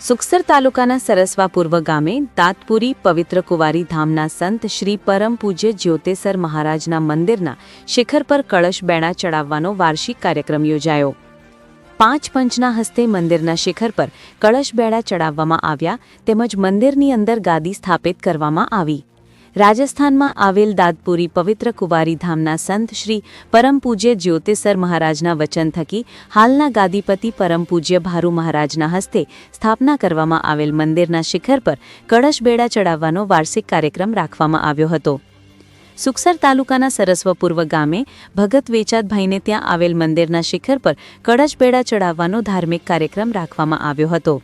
સુખસર તાલુકાના સરસવા પૂર્વ ગામે તાતપુરી પવિત્ર કુંવારી ધામના સંત શ્રી પરમ પૂજ્ય જ્યોતેસર મહારાજના મંદિરના શિખર પર કળશ બેણા ચડાવવાનો વાર્ષિક કાર્યક્રમ યોજાયો. પાંચ પંચના હસ્તે મંદિરના શિખર પર કળશ બેડા ચડાવવામાં આવ્યા તેમજ મંદિરની અંદર ગાદી સ્થાપિત કરવામાં આવી. રાજસ્થાનમાં આવેલ દાદપુરી પવિત્ર કુવારી ધામના સંત શ્રી પરમ પૂજ્ય જ્યોતિસર મહારાજના વચન થકી હાલના ગાદીપતિ પરમ પૂજ્ય ભારુ મહારાજના હસ્તે સ્થાપના કરવામાં આવેલ મંદિરના શિખર પર કળશ બેડા ચડાવવાનો વાર્ષિક કાર્યક્રમ રાખવામાં આવ્યો હતો. સુખસર તાલુકાના સરસ્વપૂર્વ ગામે ભગત વેચાતભાઈને ત્યાં આવેલ મંદિરના શિખર પર કળશ બેડા ચડાવવાનો ધાર્મિક કાર્યક્રમ રાખવામાં આવ્યો હતો.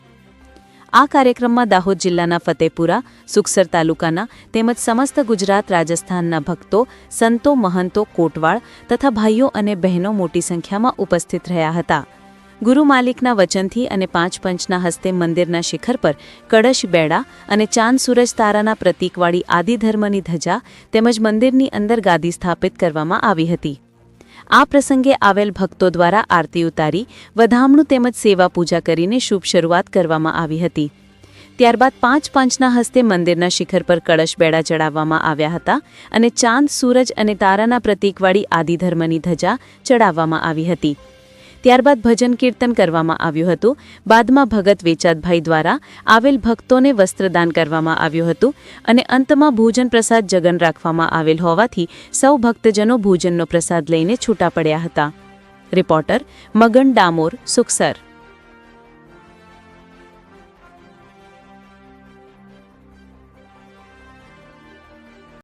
આ કાર્યક્રમમાં દાહોદ જિલ્લાના ફતેપુરા, સુખસર તાલુકાના તેમજ સમસ્ત ગુજરાત, રાજસ્થાનના ભક્તો, સંતો, મહંતો, કોટવાળ તથા ભાઈઓ અને બહેનો મોટી સંખ્યામાં ઉપસ્થિત રહ્યા હતા. ગુરુ માલિકના વચનથી અને પાંચ પંચના હસ્તે મંદિરના શિખર પર કળશ બેડા અને ચાંદ સૂરજ તારાના પ્રતીકવાળી આદિધર્મની ધજા તેમજ મંદિરની અંદર ગાદી સ્થાપિત કરવામાં આવી હતી. આ પ્રસંગે આવેલ ભક્તો દ્વારા આરતી ઉતારી, વધામણું તેમજ સેવા પૂજા કરીને શુભ શરૂઆત કરવામાં આવી હતી. ત્યારબાદ પાંચ પાંચના હસ્તે મંદિરના શિખર પર કળશ બેડા ચડાવવામાં આવ્યા હતા અને ચાંદ, સૂરજ અને તારાના પ્રતીકવાળી આદિધર્મની ધજા ચડાવવામાં આવી હતી. ત્યારબાદ ભજન કીર્તન કરવામાં આવ્યું હતું. બાદમાં ભગત વેચાતભાઈ દ્વારા આવેલ ભક્તોને વસ્ત્રદાન કરવામાં આવ્યું હતું અને અંતમાં ભોજન પ્રસાદ જગન રાખવામાં આવેલ હોવાથી સૌ ભક્તજનો ભોજનનો પ્રસાદ લઈને છૂટા પડ્યા હતા. રિપોર્ટર મગન ડામોર, સુખસર.